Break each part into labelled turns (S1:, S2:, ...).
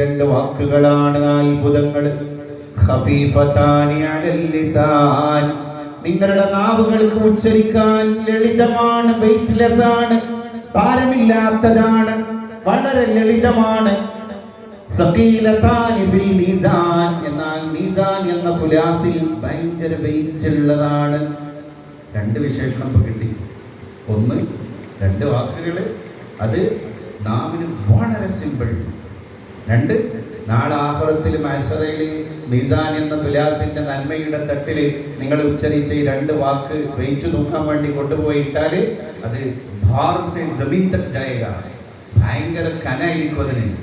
S1: രണ്ട് വാക്കുകളാണ് അത്ഭുതങ്ങൾ. നിങ്ങളുടെ നാവുകൾക്ക് ഉച്ചരിക്കാൻ ലളിതമാണ് വെയിറ്റ്ലെസ് ആണ്. ഭാരമില്ലാത്തതാണ് വളരെ ലളിതമാണ്. എന്നാൽ മീസാൻ എന്ന തുലാസിൽ ഭയങ്കര വെയിറ്റ് ഉള്ളതാണ്. രണ്ട് വിശേഷണം ഇപ്പൊ കിട്ടി. ഒന്ന് രണ്ട് വാക്കുകൾ അത് നാവിന് വളരെ സിമ്പിൾ രണ്ട് നാളെ ആഹുറത്തിൽ മാഷറയിൽ മീസാൻ എന്ന തുലാസിന്റെ നന്മയുടെ തട്ടിൽ നിങ്ങൾ ഉച്ചരിച്ച ഈ രണ്ട് വാക്ക് വെയിറ്റ് നോക്കാൻ വേണ്ടി കൊണ്ടുപോയിട്ടാൽ അത്. ഭയങ്കര കനായിരിക്കും അതിന്.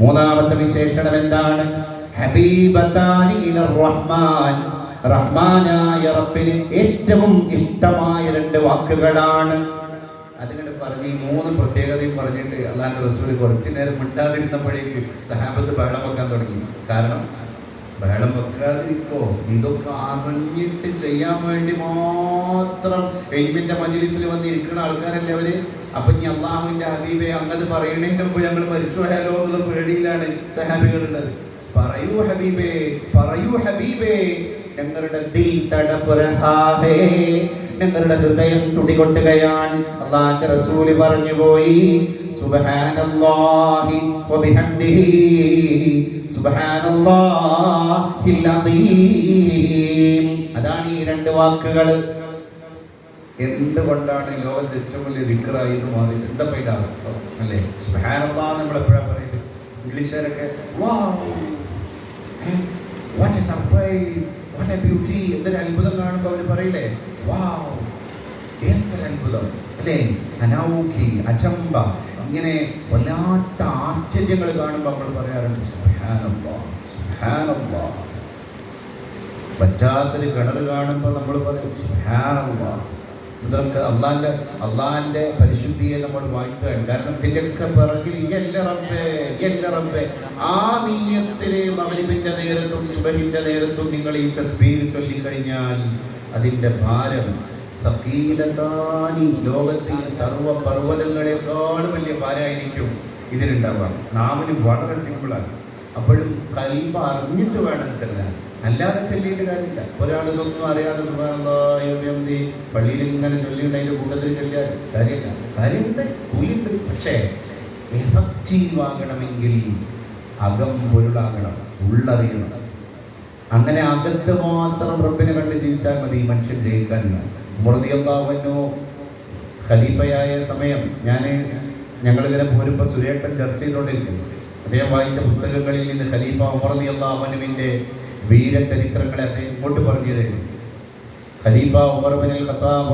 S1: മൂന്നാമത്തെ വിശേഷണം എന്താണ്? റഹ്മാൻ റഹ്മാനായ റബ്ബിന് ഏറ്റവും ഇഷ്ടമായ രണ്ട് വാക്കുകളാണ്. അതിങ്ങനെ പറഞ്ഞ് ഈ മൂന്ന് പ്രത്യേകതയും പറഞ്ഞിട്ട് അള്ളാഹിന്റെ റസൂൽ കുറച്ചു നേരം മിണ്ടാതിരുന്നപ്പോഴേക്ക് സഹാബത്ത് ബഹളം വെക്കാൻ തുടങ്ങി. കാരണം ബഹളം വെക്കാതിരിക്കോ? ഇതൊക്കെ അറിഞ്ഞിട്ട് ചെയ്യാൻ വേണ്ടി മാത്രം എൽമിന്റെ മജിലിസിൽ വന്ന് ഇരിക്കുന്ന ആൾക്കാരല്ലേ അവർ? അപ്പൊ ഇനി അള്ളാഹുവിന്റെ ഹബീബെ അങ്ങത് പറയണതിന്റെ മുമ്പ് ഞങ്ങൾ മരിച്ചു പോയാലോ എന്നുള്ള പേടിയിലാണ് സഹാബികളുള്ളത്. പറയൂ ഹബീബേ പറയൂ ഹബീബേ ഞങ്ങളുടെ ഞങ്ങളുടെ ഹൃദയം തുടികൊട്ടുകയാൻ അള്ളാന്റെ റസൂൽ പറഞ്ഞു പോയി സുബ്ഹാനല്ലാഹി വബിഹംദിഹി സുബ്ഹാനല്ലാഹിൽ അദീം അതാണ് ഈ രണ്ട് വാക്കുകൾ. എന്തുകൊണ്ടാണ് ലോകത്ത് ഏറ്റവും വലിയ ദിക്റായി ഇത് മാറിയത് എന്താ പൈത അർത്ഥം അല്ലേ? സുബ്ഹാനല്ലാഹ് നമ്മൾ എപ്പോഴാണ് പറയുന്നത്? ഇംഗ്ലീഷുകാരൊക്കെ what a surprise what a beauty എന്തൊരു അത്ഭുതം കാണുമ്പോൾ അവർ പറയില്ലേ? വാവ് എന്തൊരു അത്ഭുതം അല്ലേ? അനൗഖി അചമ്പ ഇങ്ങനെ വല്ലാത്ത ആശ്ചര്യങ്ങൾ കാണുമ്പോൾ നമ്മൾ പറയാറുണ്ട് പറ്റാത്തൊരു കിണർ കാണുമ്പോൾ നമ്മൾ പറയും സുബ്ഹാനല്ലാഹ് ഇതൊക്കെ അള്ളാന്റെ അള്ളാന്റെ പരിശുദ്ധിയെ നമ്മൾ വാഴ്ത്തുകയാണ്. കാരണം ഇതിന്റെയൊക്കെ പിറകിൽ റബ്ബേ റബ്ബേ. ആ നീയത്തിലെ മകരിപ്പിന്റെ നേരത്തും സുബഹിന്റെ നേരത്തും നിങ്ങൾ ഈ തസ്ബീർ ചൊല്ലിക്കഴിഞ്ഞാൽ അതിന്റെ ഭാരം സക്കീലത്താനി ലോകത്തിൽ സർവ പർവതങ്ങളെക്കാളും വലിയ ഭാരമായിരിക്കും ഇതിനുണ്ടാവുക നാമിന് വളരെ സിമ്പിളാണ്. അപ്പോഴും കൽബ അറിഞ്ഞിട്ട് വേണം ചെല്ലാൻ. അല്ലാതെ ചെല്ലിയിട്ട് കാര്യമില്ല. ഒരാളിതൊന്നും അറിയാതെ ഇതൊന്നും സുഖാന്തി പള്ളിയിൽ ഇങ്ങനെ ചൊല്ലിയുണ്ട് കൂട്ടത്തിൽ ചൊല്ലിയാൽ കാര്യമില്ല. കാര്യമുണ്ട് കൂലിയുണ്ട്. പക്ഷേ എഫക്റ്റീവ് ആകണമെങ്കിൽ അകം പൊരുളാകണം ഉള്ളറിയണം. അങ്ങനെ അകത്ത് മാത്രം റബ്ബിനെ കണ്ട് ജീവിച്ചാൽ മതി മനുഷ്യൻ ജയിക്കാൻ മുറതിയല്ലാവനോ ഖലീഫയായ സമയം ഞാൻ ഞങ്ങളിങ്ങനെ പോരുമ്പോൾ സുരേട്ടൻ ചർച്ച ചെയ്തുകൊണ്ടിരിക്കുന്നു അദ്ദേഹം വായിച്ച പുസ്തകങ്ങളിൽ നിന്ന് ഖലീഫ ഉമർ ഉമർദി അള്ളാഹുനുവിന്റെ വീരചരിത്രങ്ങളെ അദ്ദേഹം ഇങ്ങോട്ട് പറഞ്ഞു തരുന്നു ഖലീഫ ഉമർബിനിൽ ഖത്താബ്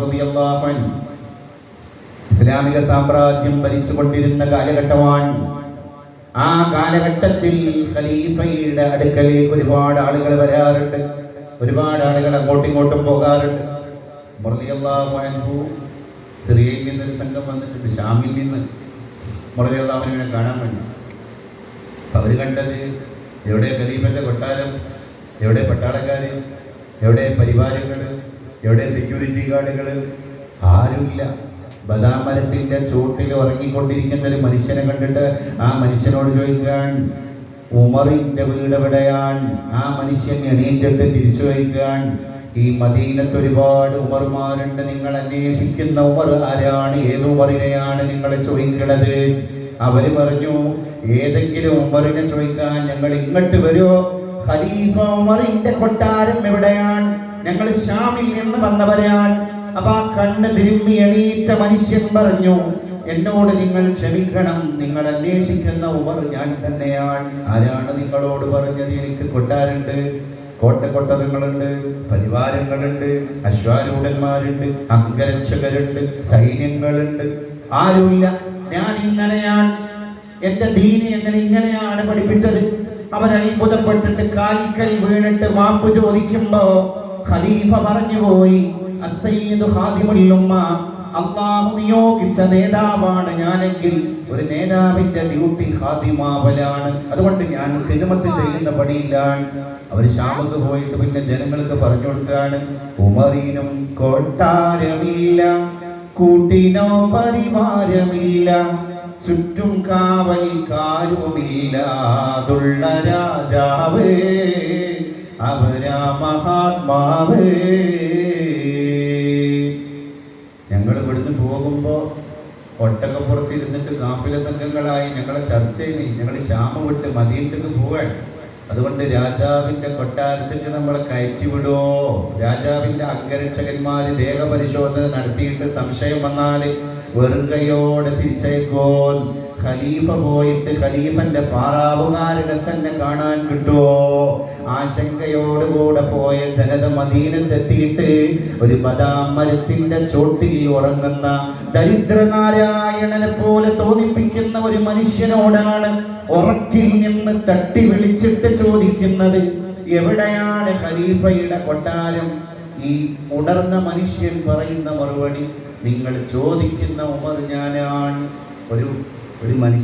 S1: ഇസ്ലാമിക സാമ്രാജ്യം ഭരിച്ചുകൊണ്ടിരുന്ന കാലഘട്ടമാണ്. ആ കാലഘട്ടത്തിൽ ഖലീഫയുടെ അടുക്കലേക്ക് ഒരുപാട് ആളുകൾ വരാറുണ്ട്. ഒരുപാട് ആളുകൾ അങ്ങോട്ടും ഇങ്ങോട്ടും പോകാറുണ്ട് മുറലിയല്ലാഹു സിറിയയിൽ നിന്നൊരു സംഘം വന്നിട്ടുണ്ട് ഷാമിൽ നിന്ന്. മുറലിയല്ലാഹുവിനെ കാണാൻ വേണ്ടി. അവർ കണ്ടത് എവിടെ ഖലീഫന്റെ കൊട്ടാരം എവിടെ പട്ടാളക്കാർ എവിടെ പരിവാരങ്ങൾ എവിടെ സെക്യൂരിറ്റി ഗാർഡുകൾ ആരുമില്ല. ബദാമരത്തിന്റെ ചുവട്ടിൽ ഉറങ്ങിക്കൊണ്ടിരിക്കുന്ന ഒരു മനുഷ്യനെ കണ്ടിട്ട് ആ മനുഷ്യനോട് ചോദിക്കാൻ ഉമറിന്റെ വീട് ആ മനുഷ്യൻ എണീറ്റിട്ട് തിരിച്ചു വയ്ക്കാൻ ഈ മദീനത്ത് ഒരുപാട് ഉമർമാരുണ്ട്. നിങ്ങൾ അന്വേഷിക്കുന്ന ഉമർ ആരാണ്? ഏത് ഉമറിനെയാണ് നിങ്ങൾ ചോദിക്കുന്നത്? അവർ പറഞ്ഞു ഏതെങ്കിലും ഉമറിനെ ചോദിക്കാൻ ഞങ്ങൾ ഇങ്ങോട്ട് വരുമോ ഖലീഫ ഉമറിന്റെ കൊട്ടാരം എവിടെയാണ്? ഞങ്ങൾ ഷാമിൽ നിന്ന് വന്നവരാണ്. അപ്പൊ ആ കണ്ണ് തിരുമ്മി എണീറ്റ മനുഷ്യൻ പറഞ്ഞു എന്നോട് നിങ്ങൾ ക്ഷമിക്കണം. നിങ്ങൾ അന്വേഷിക്കുന്ന ഉമർ ഞാൻ തന്നെയാണ്. ആരാണ് നിങ്ങളോട് പറഞ്ഞത്? എനിക്ക് കൊട്ടാരുണ്ട് കോട്ടക്കൊട്ടകങ്ങളുണ്ട് പരിവാരങ്ങളുണ്ട് അശ്വാരൂഢന്മാരുണ്ട് അംഗരക്ഷകരുണ്ട് സൈന്യങ്ങളുണ്ട്. ആരുമില്ല. ഞാൻ ഇങ്ങനെയാണ്. എന്റെ ദീനി എങ്ങനെ ഇങ്ങനെയാണ് പഠിപ്പിച്ചത്? അവൻ അത്ഭുതപ്പെട്ടിട്ട് കാലിക്കൽ വീണിട്ട് മാപ്പ് ചോദിക്കുമ്പോ ഖലീഫ പറഞ്ഞു പോയി അസ്സയ്യിദു ഖാദിമുൽ ഉമ്മ അള്ളാഹു നിയോഗിച്ച നേതാവാണ് ഞാനെങ്കിൽ ഒരു നേതാവിന്റെ ഡ്യൂട്ടി ഹാദിമാവലാണ് അതുകൊണ്ട് ഞാൻ ഹിദമത്ത് ചെയ്യുന്ന പണിയിലാണ്. അവർ ഷാമക്ക് പോയിട്ട് പിന്നെ ജനങ്ങൾക്ക് പറഞ്ഞു കൊടുക്കുകയാണ് ഉമറിനും കൊട്ടാരമില്ല കൂട്ടിനോ പരിവാരമില്ല ചുറ്റും കാവൽ കാരുമില്ലാതുള്ള രാജാവ്. അവരാ മഹാത്മാവേ ഞങ്ങൾ ഇവിടുന്ന് പോകുമ്പോൾ ഒട്ടകപ്പുറത്ത് ഇരുന്നിട്ട് കാഫില സംഘങ്ങളായി ഞങ്ങളെ ചർച്ച ചെയ്യുന്നു. ഞങ്ങൾ ക്ഷാമം വിട്ട് മദീനത്തേക്ക് പോവാൻ അതുകൊണ്ട് രാജാവിന്റെ കൊട്ടാരത്തേക്ക് നമ്മളെ കയറ്റി വിടുവോ രാജാവിന്റെ അംഗരക്ഷകന്മാര് ദേഹപരിശോധന നടത്തിയിട്ട് സംശയം വന്നാൽ വെറും കൈയോടെ തിരിച്ചയക്കോൻ. ഖലീഫ പോയിട്ട് ഖലീഫന്റെ പാറാവുകാരനെ തന്നെ കാണാൻ കിട്ടുമോ ആശങ്കയോടുകൂടെ പോയ ജനത മദീനത്തെത്തിയിട്ട് ഒരു ബദാം മരത്തിന്റെ ചോട്ടിൽ ഉറങ്ങുന്ന ദരിദ്രനാരായണനെ പോലെ തോന്നിപ്പിക്കുന്ന ഒരു മനുഷ്യനോടാണ് ഉറക്കിൽ നിന്ന് തട്ടി വിളിച്ചിട്ട് ചോദിക്കുന്നത്. എവിടെയാണ് ഖലീഫയുടെ കൊട്ടാരം? ഈ ഉണർന്ന മനുഷ്യൻ പറയുന്ന മറുപടി നിങ്ങൾ ചോദിക്കുന്ന ഉമർ ഞാനാണ് ഒരു ഒരു മനുഷ്യൻ